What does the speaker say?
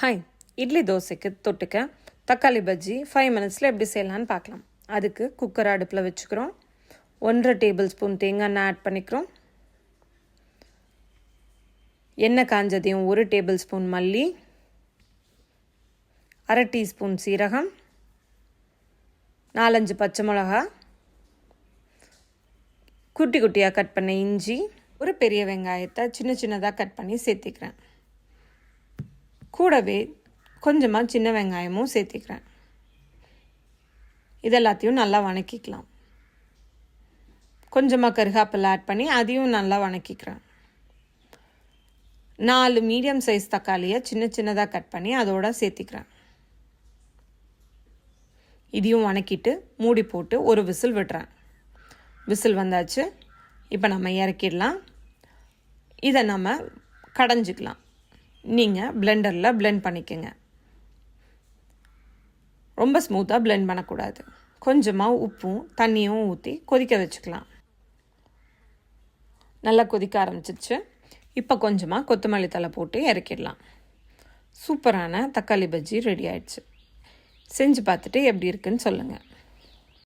Hi idli தோசைக்கு தொட்டுக்க தக்காளி பஜ்ஜி ஃபைவ் மினிட்ஸில் எப்படி செய்யலான்னு பார்க்கலாம். அதுக்கு குக்கர் அடுப்பில் வச்சுக்கிறோம். ஒன்றரை டேபிள் ஸ்பூன் தேங்காய் எண்ணெய் ஆட் பண்ணிக்கிறோம். எண்ணெய் காஞ்சதையும் ஒரு டேபிள் ஸ்பூன் மல்லி அரை டீஸ்பூன் சீரகம் நாலஞ்சு பச்சை மிளகா குட்டி குட்டியாக கட் பண்ண இஞ்சி ஒரு பெரிய வெங்காயத்தை சின்ன சின்னதாக கட் பண்ணி சேர்த்திக்கிறேன். கூடவே கொஞ்சமாக சின்ன வெங்காயமும் சேர்த்திக்கிறேன். இதெல்லாத்தையும் நல்லா வணக்கிக்கலாம். கொஞ்சமாக கருகாப்பில் ஆட் பண்ணி அதையும் நல்லா வணக்கிக்கிறேன். நாலு மீடியம் சைஸ் தக்காளியை சின்ன சின்னதாக கட் பண்ணி அதோட சேர்த்திக்கிறேன். இதையும் வணக்கிட்டு மூடி போட்டு ஒரு விசில் விடுறேன். விசில் வந்தாச்சு. இப்போ நம்ம இறக்கிடலாம். இதை நம்ம கடைஞ்சிக்கலாம். நீங்கள் பிளெண்டரில் பிளெண்ட் பண்ணிக்கோங்க. ரொம்ப ஸ்மூத்தாக பிளெண்ட் பண்ணக்கூடாது. கொஞ்சமாக உப்பும் தண்ணியும் ஊற்றி கொதிக்க வச்சுக்கலாம். நல்லா கொதிக்க ஆரம்பிச்சிச்சு இப்போ கொஞ்சமாக கொத்தமல்லி தலை போட்டு இறக்கிடலாம். சூப்பரான தக்காளி பஜ்ஜி ரெடி ஆயிடுச்சு. செஞ்சு பார்த்துட்டு எப்படி இருக்குன்னு சொல்லுங்கள்